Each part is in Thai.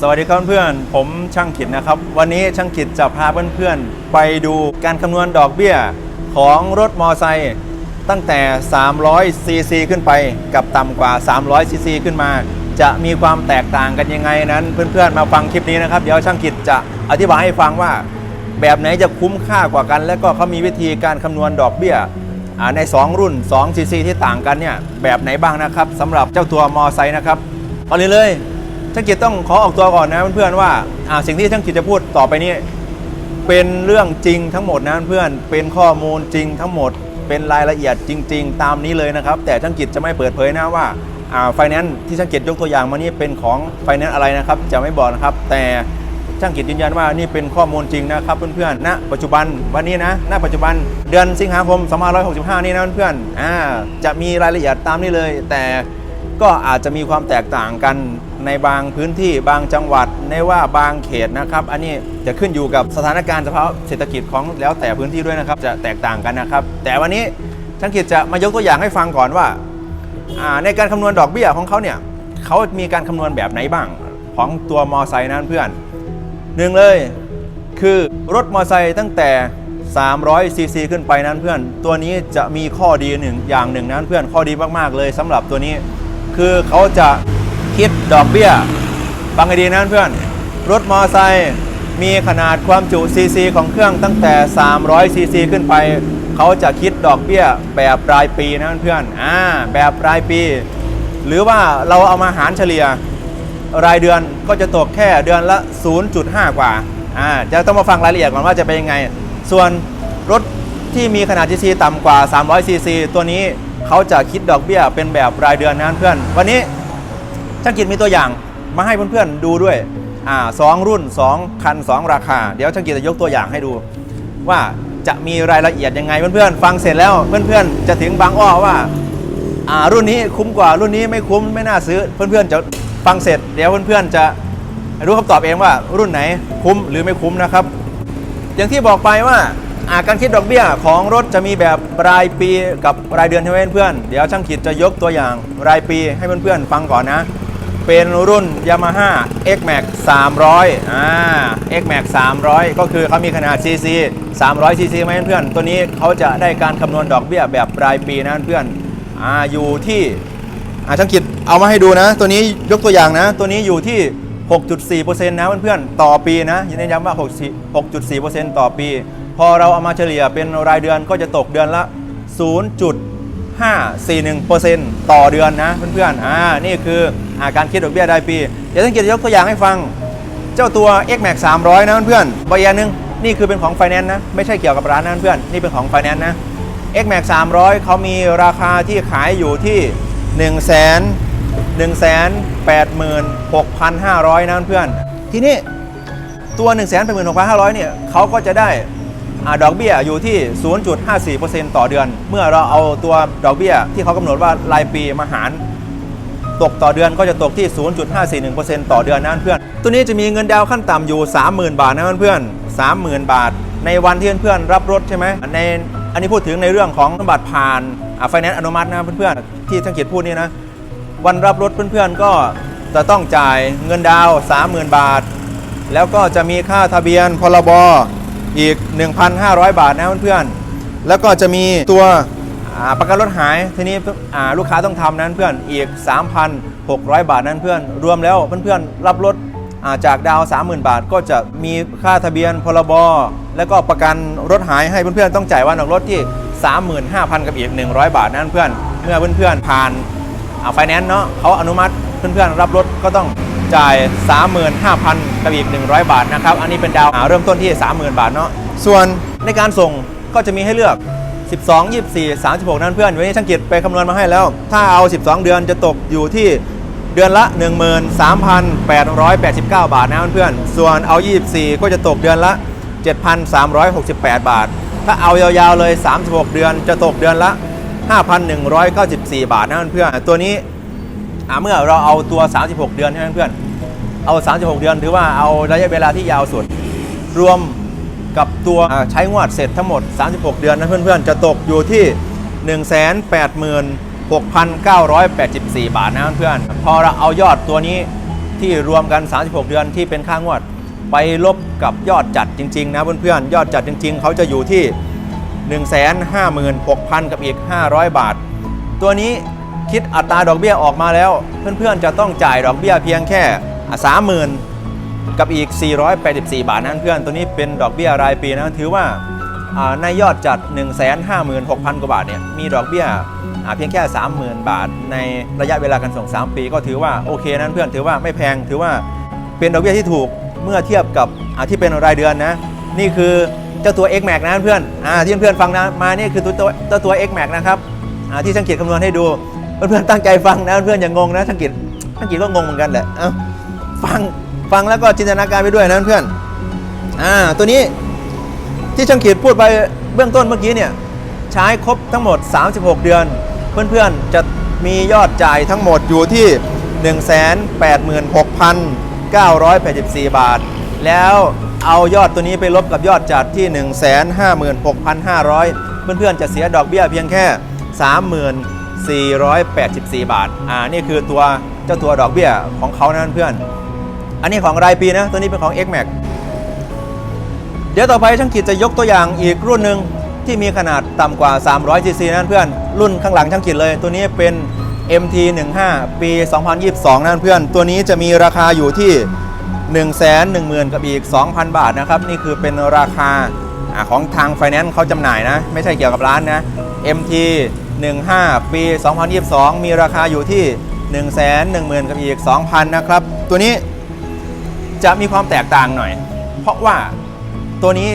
สวัสดีครับเพื่อนๆ ผมช่างขิดนะครับ วันนี้ช่างขิดจะพาเพื่อนๆ ไปดูการคำนวณดอกเบี้ยของรถมอไซค์ตั้งแต่ 300 ซีซีขึ้นไปกับต่ำกว่า 300 ซีซีขึ้นมา จะมีความแตกต่างกันยังไงนั้น เพื่อนๆ มาฟังคลิปนี้นะครับ เดี๋ยวช่างขิดจะอธิบายให้ฟังว่า แบบไหนจะคุ้มค่ากว่ากัน และก็เขามีวิธีการคำนวณดอกเบี้ยใน 2 รุ่น2 cc ที่ต่างกันเนี่ยแบบไหนบ้างนะครับสำหรับเจ้าตัวมอไซค์นะครับเอาเลยเลย ช่างกิจต้องขอออกตัวก่อนนะเพื่อนๆว่าสิ่งที่ช่างกิจจะพูดต่อไปนี้ เป็นเรื่องจริงทั้งหมดนะเพื่อนเป็นข้อมูลจริงทั้งหมด เป็นรายละเอียดจริง ๆ ตามนี้เลยนะครับ แต่ช่างกิจจะไม่เปิดเผยนะว่าไฟแนนซ์ที่ช่างกิจยกตัวอย่างมานี่เป็นของไฟแนนซ์อะไรนะครับ จะไม่บอกนะครับ แต่ช่างกิจยืนยันว่านี่เป็นข้อมูลจริงนะครับเพื่อนๆณปัจจุบันวันนี้นะณปัจจุบันเดือนสิงหาคม2565 นี่นะเพื่อนๆอ่าจะมีรายละเอียดตามนี้เลย แต่ ก็อาจจะมีความแตกต่างกันในบางพื้นที่บางจังหวัดในว่าบางเขตนะครับ อันนี้จะขึ้นอยู่กับสถานการณ์เฉพาะเศรษฐกิจของแล้วแต่พื้นที่ด้วยนะครับจะแตกต่างกันนะครับ แต่วันนี้ช่างกิจจะมายกตัวอย่างให้ฟังก่อนว่าในการคำนวณดอกเบี้ยของเขาเนี่ยเขามีการคำนวณแบบไหนบ้างของตัวมอไซค์นั้นเพื่อนหนึ่งเลยคือรถมอไซค์ตั้งแต่300ซีซีขึ้นไปนั้นเพื่อน ตัวนี้จะมีข้อดีหนึ่งอย่างหนึ่งนั้นเพื่อนข้อดีมากๆเลยสำหรับตัวนี้ คือเขาจะคิดดอกเบี้ยฟังให้ดีนั้นเพื่อน รถมอไซค์มีขนาดความจุซีซีของเครื่องตั้งแต่ 300ซีซีขึ้นไป เขาจะคิดดอกเบี้ยแบบรายปีนะเพื่อนอ่าแบบรายปี หรือว่าเราเอามาหารเฉลี่ย รายเดือนก็จะตกแค่เดือนละ 0.5 กว่าอ่าจะต้องมาฟังรายละเอียดก่อนว่าจะเป็นยังไง ส่วนรถที่มีขนาด cc ต่ำกว่า 300 cc ตัวนี้ เขาจะคิดดอกเบี้ยเป็นแบบรายเดือนนะเพื่อน วันนี้ช่างกิจมีตัวอย่างมาให้เพื่อนๆดูด้วยอ่าสองรุ่น 2 คัน 2 ราคา เดี๋ยวช่างกิจจะยกตัวอย่างให้ดู ว่าจะมีรายละเอียดยังไงเพื่อนๆฟังเสร็จแล้วเพื่อนๆจะถึงบางอ้อว่าอ่ารุ่นนี้คุ้มกว่ารุ่นนี้ไม่คุ้มไม่น่าซื้อเพื่อนๆจะฟังเสร็จเดี๋ยวเพื่อนๆจะรู้คำตอบเองว่ารุ่นไหนคุ้มหรือไม่คุ้มนะครับ อย่างที่บอกไปว่าอา การคิดดอกเบี้ยของรถจะมีแบบรายปีกับรายเดือนใช่ไหมเพื่อนเดี๋ยวช่างขีดจะยกตัวอย่างรายปีให้เพื่อนๆฟังก่อนนะ เป็นรุ่น Yamaha X Max 300อ่า X Max 300 ก็คือเขามีขนาด CC 300 CC ไหมเพื่อนตัวนี้เขาจะได้การคำนวณดอกเบี้ยแบบรายปีนะเพื่อนอ่าอยู่ที่อ่าช่างกิจเอามาให้ดูนะ ตัวนี้ยกตัวอย่างนะ ตัวนี้อยู่ที่6.4%นะเพื่อนๆ ต่อปีนะยืนยันว่า6.4%ต่อปี พอเราเอามาเฉลี่ยเป็นรายเดือนก็จะตกเดือนละ 0.541%ต่อเดือนนะเพื่อนๆอ่านี่คืออาการคิดดอกเบี้ยรายปีเดี๋ยวช่างกิจยกตัวอย่างให้ฟัง เจ้าตัว X Max 300 นะเพื่อนๆใบยานึงนี่คือเป็นของไฟแนนซ์นะไม่ใช่เกี่ยวกับร้านนะเพื่อนนี่เป็นของไฟแนนซ์นะ X Max 300เขามีราคาที่ขายอยู่ที่1 1 8 6 5 0 0นะเพื่อนทีนี้ตัว 1 8 6 5 0 0เนี่ยเขาก็จะได้ ดอกเบี้ยอยู่ที่ 0.54%ต่อเดือน เมื่อเราเอาตัวดอกเบี้ยที่เขากำหนดว่ารายปีมาหาร ตกต่อเดือนก็จะตกที่ 0.541%ต่อเดือนนะเพื่อน ตัวนี้จะมีเงินดาวน์ขั้นต่ำอยู่ 30,000 บาทนะเพื่อน30,000 บาท ในวันที่เพื่อนๆรับรถใช่ไหมในอันนี้พูดถึงในเรื่องของบัตรผ่านไฟแนนซ์อนุมัตินะเพื่อนๆที่ทั้งเกียรติพูดนี่นะวันรับรถเพื่อนๆก็จะต้องจ่ายเงินดาวน์30,000 บาท แล้วก็จะมีค่าทะเบียนพรบ อีก 1,500 บาทนะเพื่อนๆ แล้วก็จะมีตัวประกันรถหายทีนี้อ่ลูกค้าต้องทำนั้นเพื่อนอีก 3,600 บาทนั้นเพื่อน รวมแล้วเพื่อนๆ รับรถจากดาว 30,000 บาท ก็จะมีค่าทะเบียนพรบแล้วก็ประกันรถหายให้เพื่อนๆ ต้องจ่ายวันออกรถที่ 35,000 กับอีก 100 บาทนั้นเพื่อน เมื่อเพื่อนๆ ผ่าน ไฟแนนซ์เนาะเขาอนุมัติเพื่อนๆรับรถก็ต้องจ่าย 35,000กับอีก 100 บาทนะครับ อันนี้เป็นดาวเริ่มต้นที่ 30,000 บาทเนาะส่วนในการส่งก็จะมีให้เลือก 12 24 36 นั้นเพื่อนวันนี้ช่างกิจไปคำนวณมาให้แล้ว ถ้าเอา 12 เดือนจะตกอยู่ที่เดือนละ 13,889 บาทนะเพื่อนส่วนเอา 24 ก็จะตกเดือนละ 7,368 บาท ถ้าเอายาวๆเลย 36 เดือนจะตกเดือนละ 5,194 บาทนะเพื่อนๆตัวนี้เมื่อเราเอาตัว 36 เดือนใช่ไหมเพื่อนเอา 36 เดือนถือว่าเอาระยะเวลาที่ยาวสุด รวมกับตัวใช้งวดเสร็จทั้งหมด 36 เดือนนะเพื่อนๆจะตกอยู่ที่ 186,984 บาทนะเพื่อนๆพอเราเอายอดตัวนี้ที่รวมกัน 36 เดือนที่เป็นค่างวด ไปลบกับยอดจัดจริงๆนะเพื่อนๆยอดจัดจริง ๆเขาจะอยู่ที่ 156,000 กับอีก 500 บาท ตัวนี้คิดอัตราดอกเบี้ยออกมาแล้ว เพื่อนๆจะต้องจ่ายดอกเบี้ยเพียงแค่ 30,000 กับอีก 484 บาทนั้นเพื่อนตัวนี้เป็นดอกเบี้ยรายปีนะถือว่าในยอดจัด 156,000 กว่าบาทเนี่ยมีดอกเบี้ยเพียงแค่ 30,000 บาท ในระยะเวลาการส่ง 3 ปี ก็ถือว่าโอเคนั้นเพื่อนถือว่าไม่แพงถือว่าเป็นดอกเบี้ยที่ถูกเมื่อเทียบกับที่เป็นรายเดือนนะ นี่คือ จ้าตัว X Max นะเพื่อนอ่าที่เพื่อนฟังนะมานี่คือตัวตัวเจ้าตัว X Max นะครับอ่าที่ช่างเกียรติคำนวณให้ดูเพื่อนๆตั้งใจฟังนะเพื่อนอย่างงงนะช่างเกียรติช่างเกียรติก็งงเหมือนกันแหละเอ้าฟังฟังแล้วก็จินตนาการไปด้วยนะเพื่อนอ่าตัวนี้ที่ช่างเกียรติพูดไปเบื้องต้นเมื่อกี้เนี่ยใช้ครบทั้งหมด 36 เดือน เพื่อนๆจะมียอดจ่ายทั้งหมดอยู่ที่ 186,984 บาท แล้ว เอายอดตัวนี้ไปลบกับยอดจัดที่ 156,500 เพื่อนๆจะเสียดอกเบี้ยเพียงแค่ 3484 บาท อ่า นี่คือตัวเจ้าตัวดอกเบี้ยของเขานะเพื่อน อันนี้ของรายปีนะ ตัวนี้เป็นของ X Max เดี๋ยวต่อไปช่างกิจจะยกตัวอย่างอีกรุ่นหนึ่งที่มีขนาดต่ำกว่า 300 cc นั่นเพื่อน รุ่นข้างหลังช่างกิจเลย ตัวนี้เป็น MT 15 ปี 2022 นั่นเพื่อน ตัวนี้จะมีราคาอยู่ที่ 1 1 0 0 0 0 กับอีก 2,000 บาทนะครับ นี่คือเป็นราคาอของทางไฟแนนซ์เขาจำหน่ายนะ ไม่ใช่เกี่ยวกับร้านนะ MT 15 ปี 2022 มีราคาอยู่ที่ 1 1 0 0 0 0 กับอีก 2,000 นะครับ ตัวนี้จะมีความแตกต่างหน่อย เพราะว่าตัวนี้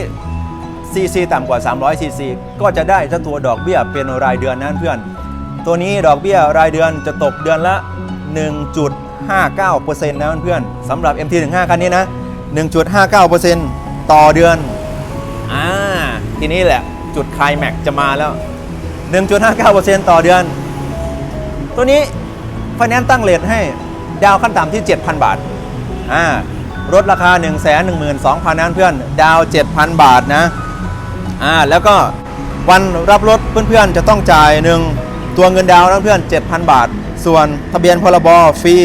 CC ต่ำกว่า 300 CC ก็จะได้เจ้าตัวดอกเบี้ยเป็นรายเดือนนั่นเพื่อน ตัวนี้ดอกเบี้ยรายเดือนจะตกเดือนละ 1.59%นะเพื่อนๆสำหรับ MT15 คันนี้นะ 1.59%ต่อเดือน อ่า ทีนี้แหละจุดคลายแม็กซ์จะมาแล้ว 1.59%ต่อเดือน ตัวนี้ไฟแนนซ์ตั้งเลทให้ดาวขั้นต่ำที่ 7,000 บาท อ่ารถราคา 1 1 2 0 0 0นั้นเพื่อน ดาว 7,000 บาทนะ อ่า แล้วก็วันรับรถเพื่อนๆ จะต้องจ่ายหนึ่งตัวเงินดาวนะเพื่อน 7,000 บาท ส่วนทะเบียนพรบฟรี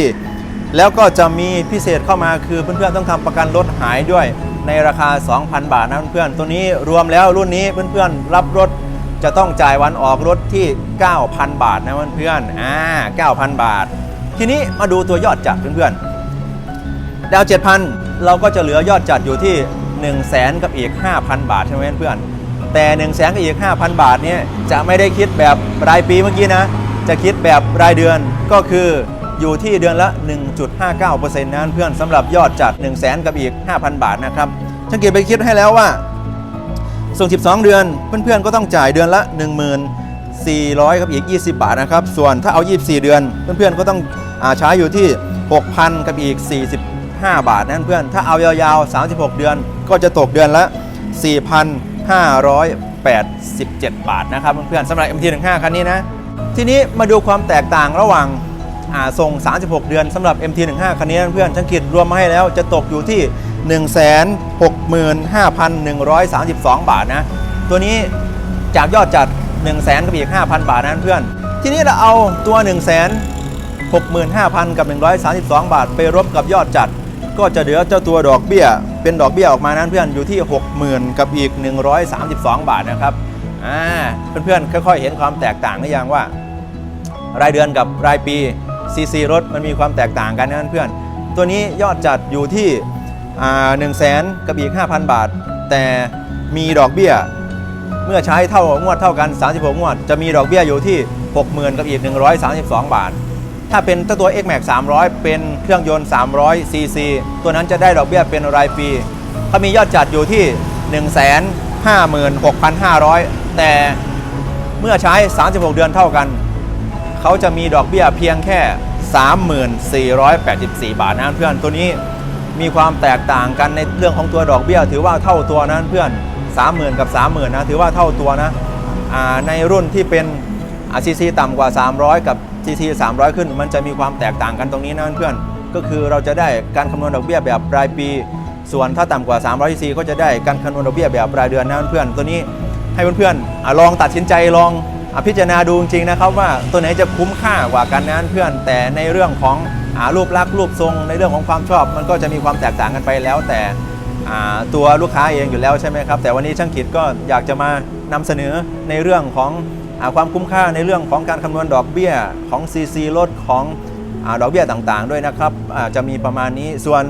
แล้วก็จะมีพิเศษเข้ามาคือเพื่อนๆต้องทำประกันรถหายด้วยในราคา 2,000 บาทนะเพื่อนๆตัวนี้รวมแล้วรุ่นนี้เพื่อนๆรับรถจะต้องจ่ายวันออกรถที่ 9,000 บาทนะเพื่อนๆอ่า9,000 บาท ทีนี้มาดูตัวยอดจัดเพื่อนๆดาว 7,000 เราก็จะเหลือยอดจัดอยู่ที่ 1 0 0 0 0แสนกับอีก 5,000 บาทใช่ไหมเพื่อนๆแต่ 1 0 0 0 0แสนกับอีก 5,000 บาทเนี่ยจะไม่ได้คิดแบบรายปีเมื่อกี้นะ จะคิดแบบรายเดือนก็คือ อยู่ที่เดือนละ 1.59%นั้นเพื่อนสำหรับยอดจัด 1 0 0 0 0แสนกับอีก 5,000 บาทนะครับช่างเกียรติไปคิดให้แล้วว่า ส่ง 12 เดือนเพื่อนๆก็ต้องจ่ายเดือนละ 1400กับอีก 20 บาทนะครับ ส่วนถ้าเอา 24 เดือนเพื่อนๆก็ต้องอาใช้อยู่ที่ 6,000 กับอีก 45 บาทนั่นเพื่อน ถ้าเอายาวๆ 36 เดือนก็จะตกเดือนละ 4,587 บาทนะครับเพื่อนๆสำหรับ MT15 คันนี้นะ ทีนี้มาดูความแตกต่างระหว่าง ส่ง 36 เดือนสำหรับ MT15 คันนี้นะเพื่อนช่างคิดรวมมาให้แล้วจะตกอยู่ที่ 165,132 บาทนะ ตัวนี้จากยอดจัด 1 0 0 0 0กับอีก 5,000 บาทนั้นเพื่อน ทีนี้เราเอาตัว1 6 5 0 0 0 กับ 132 บาท ไปรบกับยอดจัด ก็จะเหลือเจ้าตัวดอกเบี้ย เป็นดอกเบี้ยออกมานั้นเพื่อนอยู่ที่ 60,000 กับอีก 132 บาทนะครับอ่าเพื่อนๆค่อยๆ เห็นความแตกต่างหรือยังว่ารายเดือนกับรายปี CC รถมันมีความแตกต่างกันนะเพื่อนตัวนี้ยอดจัดอยู่ที่หนึ่งแสนกับอีก 5,000 บาท แต่มีดอกเบี้ย เมื่อใช้เท่างวดเท่ากัน 36 งวด จะมีดอกเบี้ยอยู่ที่ 60,000 กับอีก 132 บาท ถ้าเป็นเจ้าตัว X Max 300 เป็นเครื่องยนต์ 300 cc ตัวนั้นจะได้ดอกเบี้ยเป็นรายปีเขามียอดจัดอยู่ที่ 156,500 แต่เมื่อใช้ 36 เดือนเท่ากัน เขาจะมีดอกเบี้ยเพียงแค่ 3484 บาทนะเพื่อนตัวนี้มีความแตกต่างกันในเรื่องของตัวดอกเบี้ย ถือว่าเท่าตัวนะเพื่อน 30,000 กับ 30,000นะถือว่าเท่าตัวนะในรุ่นที่เป็นซีซีต่ำกว่า 300 กับซีซี300 ขึ้น มันจะมีความแตกต่างกันตรงนี้นะเพื่อนก็คือเราจะได้การคำนวณดอกเบี้ยแบบรายปี ส่วนถ้าต่ำกว่า 300ซีซีก็จะได้การคำนวณดอกเบี้ยแบบรายเดือนนะเพื่อนตัวนี้ให้เพื่อนๆอลองตัดสินใจลอง พิจารณาดูจริงๆนะครับว่าตัวไหนจะคุ้มค่ากว่ากันนั้นเพื่อนแต่ในเรื่องของอรูปลักษณ์รูปทรง ในเรื่องของความชอบ มันก็จะมีความแตกต่างกันไปแล้ว แต่ตัวลูกค้าเองอยู่แล้วใช่ไหมครับแต่วันนี้ช่างกิจก็อยากจะมานำเสนอในเรื่องของอความคุ้มค่าในเรื่องของการคำนวณดอกเบี้ยของ CC ลดของอดอกเบี้ยต่างๆ ด้วยนะครับจะมีประมาณนี้ส่วน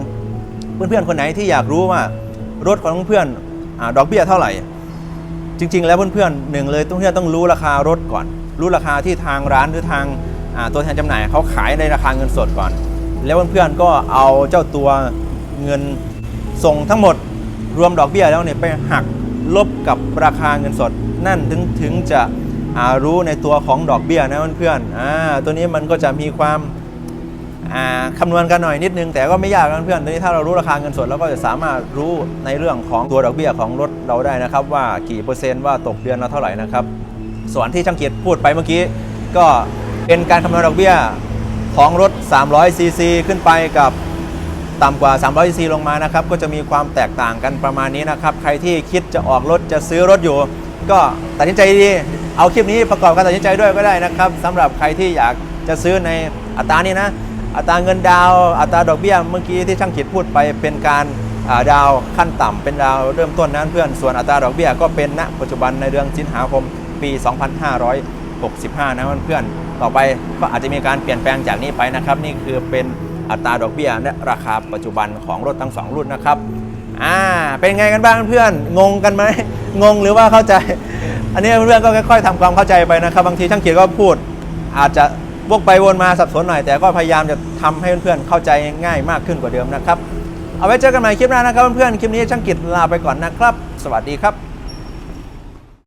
เพื่อนๆคนไหนที่อยากรู้ว่ารถของเพื่อนอดอกเบี้ยเท่าไหร่ จริง ๆ แล้วเพื่อนๆหนึ่งเลยต้องเพื่อนต้องรู้ราคารถก่อน รู้ราคาที่ทางร้านหรือทางตัวแทนจำหน่ายเขาขายในราคาเงินสดก่อน แล้วเพื่อนๆก็เอาเจ้าตัวเงินส่งทั้งหมดรวมดอกเบี้ยแล้วเนี่ยไปหักลบกับราคาเงินสด นั่นถึงถึงจะรู้ในตัวของดอกเบี้ยนะเพื่อนๆตัวนี้มันก็จะมีความอ่าคำนวณกันหน่อยนิดนึงแต่ก็ไม่ยากนะเพื่อนตอนนี้ถ้าเรารู้ราคาเงินสดเราก็จะสามารถรู้ในเรื่องของตัวดอกเบี้ยของรถ เราได้นะครับว่ากี่เปอร์เซนต์ว่าตกเดือนละเท่าไหร่นะครับ ส่วนที่ช่างเกียรติพูดไปเมื่อกี้ ก็เป็นการคำนวณดอกเบี้ยของรถ 300 ซีซีขึ้นไปกับต่ำกว่า 300 ซีซีลงมานะครับ ก็จะมีความแตกต่างกันประมาณนี้นะครับ ใครที่คิดจะออกรถจะซื้อรถอยู่ ก็ตัดสินใจดี เอาคลิปนี้ประกอบการตัดสินใจด้วยก็ได้นะครับสำหรับใครที่อยากจะซื้อในอัตรานี้นะ อัตราเงินดาว อัตราดอกเบี้ยเมื่อกี้ที่ช่างขีดพูดไปเป็นการ ดาวขั้นต่ำเป็นดาวเริ่มต้นนั้นเพื่อนส่วนอัตราดอกเบี้ยก็เป็นณปัจจุบันในเดือนสิงหาคมปี 2565 นะเพื่อนๆต่อไปก็อาจจะมีการเปลี่ยนแปลงจากนี้ไปนะครับ นี่คือเป็นอัตราดอกเบี้ยและราคาปัจจุบันของรถทั้งสองรุ่นนะครับอ่าเป็นไงกันบ้างเพื่อนงงกันไหมงงหรือว่าเข้าใจ อันนี้เพื่อนก็ค่อยๆทำความเข้าใจไปนะครับ บางทีช่างเขียนก็พูด อาจจะวกไปวนมาสับสนหน่อยแต่ก็พยายามจะทำให้เพื่อนๆเข้าใจง่ายมากขึ้นกว่าเดิมนะครับ เอาไว้เจอกันใหม่คลิปหน้านะครับเพื่อนๆ คลิปนี้ช่างกิจลาไปก่อนนะครับ สวัสดีครับ